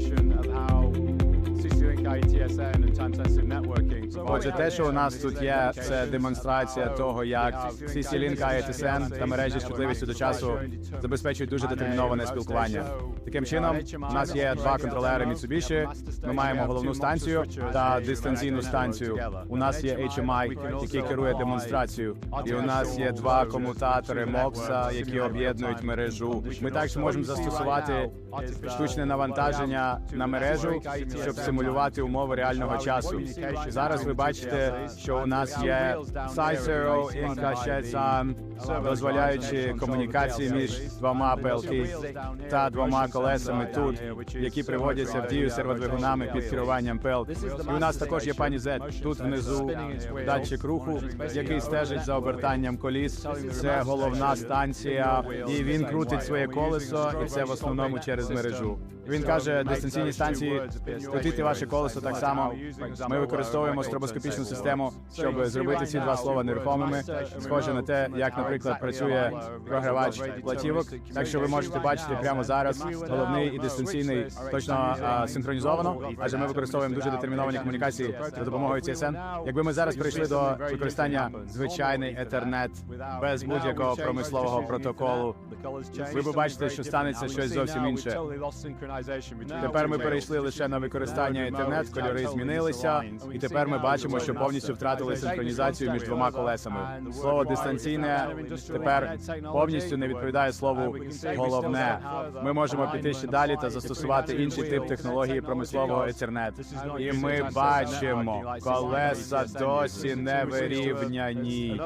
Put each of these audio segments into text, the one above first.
session. Отже, те, що у нас тут є, це демонстрація того, як CC-Link, IETSN та мережі з чутливістю до часу забезпечують дуже детерміноване спілкування. Таким чином, у нас є два контролери Mitsubishi, Ми маємо головну станцію та дистанційну станцію. У нас є HMI, який керує демонстрацією, і у нас є два комутатори MOXA, які об'єднують мережу. Ми також можемо застосувати штучне навантаження на мережу, щоб симулювати умови реального часу. Зараз ви бачите, що у нас є Inca, Shetsam, дозволяючи комунікації між двома PLK та двома колесами тут, які приводяться в дію серводвигунами під керуванням PL. І у нас також є пані Z. Тут внизу датчик руху, який стежить за обертанням коліс. Це головна станція, і він крутить своє колесо, і це в основному через мережу. Він каже, дистанційні станції крутити ваше колесо так само. Ми використовуємо стробоскопічну систему, щоб зробити ці два слова нерухомими. Схоже на те, як, наприклад, працює програвач платівок. Так що ви можете бачити прямо зараз головний і дистанційний точно а, синхронізовано, адже ми використовуємо дуже детерміновані комунікації за допомогою CSN. Якби ми зараз перейшли до використання звичайний Ethernet без будь-якого промислового протоколу, ви побачите, що станеться щось зовсім інше. Тепер ми перейшли лише на використання інтернет, кольори змінилися, і тепер ми бачимо, що повністю втратили синхронізацію між двома колесами. Слово дистанційне тепер повністю не відповідає слову головне. Ми можемо піти ще далі та застосувати інший тип технології промислового Ethernet. І ми бачимо, колеса досі не вирівняні.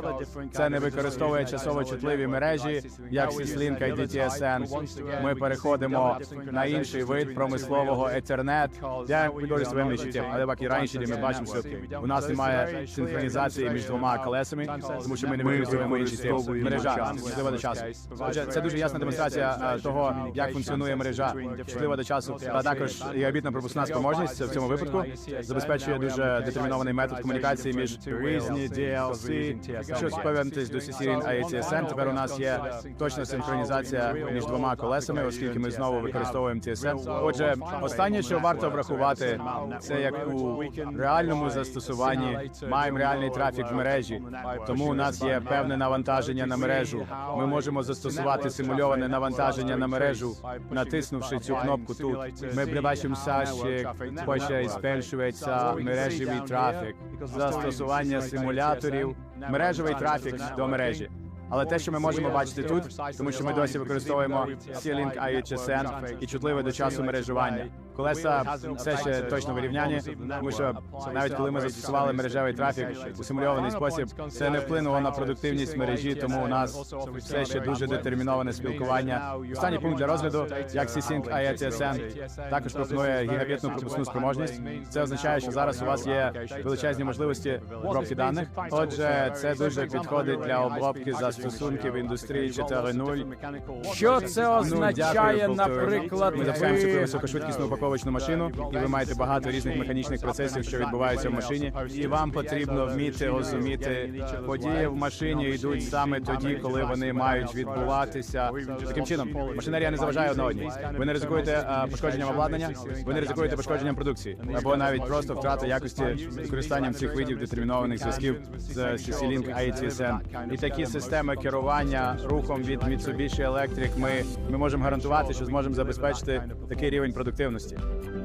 Це не використовує часово чутливі мережі, як Syslink і DTSN. Ми переходимо на інший вид промислового Ethernet. Я говорю своїм відчуттям, але як і раніше, де ми бачимо, що у нас немає синхронізації між двома колесами, тому що ми не використовуємо інші тип мережа чутлива до часу. Отже, це дуже ясна демонстрація е, того, як функціонує мережа чутлива до часу. А також гігабітна пропускна спроможність в цьому випадку забезпечує дуже детермінований метод комунікації між різні DLC. Якщо повернутись до CC-Link IETSN, тепер у нас є точна синхронізація між двома колесами, оскільки ми знову використовуємо TSN. Отже, останнє, що варто врахувати, це як у реальному застосуванні маємо реальний трафік в мережі, тому у нас є певне навантаження на мережу. Ми можемо застосувати симульоване навантаження на мережу, натиснувши цю кнопку тут. Ми бачимо, що хоче збільшується мережевий трафік, застосування симуляторів, мережевий трафік до мережі. Але те, що ми можемо бачити тут, тому що ми досі використовуємо C-Link IHSN і чутливе до часу мережування. Колеса все ще точно вирівняні, тому що навіть коли ми застосували мережевий трафік у симульований спосіб, це не вплинуло на продуктивність мережі, тому у нас все ще дуже детерміноване спілкування. Останній пункт для розгляду, як C-Sync IETSN також пропонує гігабітну пропускну спроможність. Це означає, що зараз у вас є величезні можливості обробки даних. Отже, це дуже підходить для обробки застосунків індустрії 4.0. Що це означає, наприклад, Ми запускаємо цю ви високошвидкісну упаковочну машину, і ви маєте багато різних механічних процесів, що відбуваються в машині. І вам потрібно вміти розуміти події в машині йдуть саме тоді, коли вони мають відбуватися. Таким чином, машинерія не заважає одна одній. Ви не ризикуєте пошкодженням обладнання, ви не ризикуєте пошкодженням продукції, або навіть просто втрата якості використанням цих видів детермінованих зв'язків з CC-Link ITSN. І такі системи керування рухом від Mitsubishi Electric ми, ми можемо гарантувати, що зможемо забезпечити такий рівень продуктивності. soon.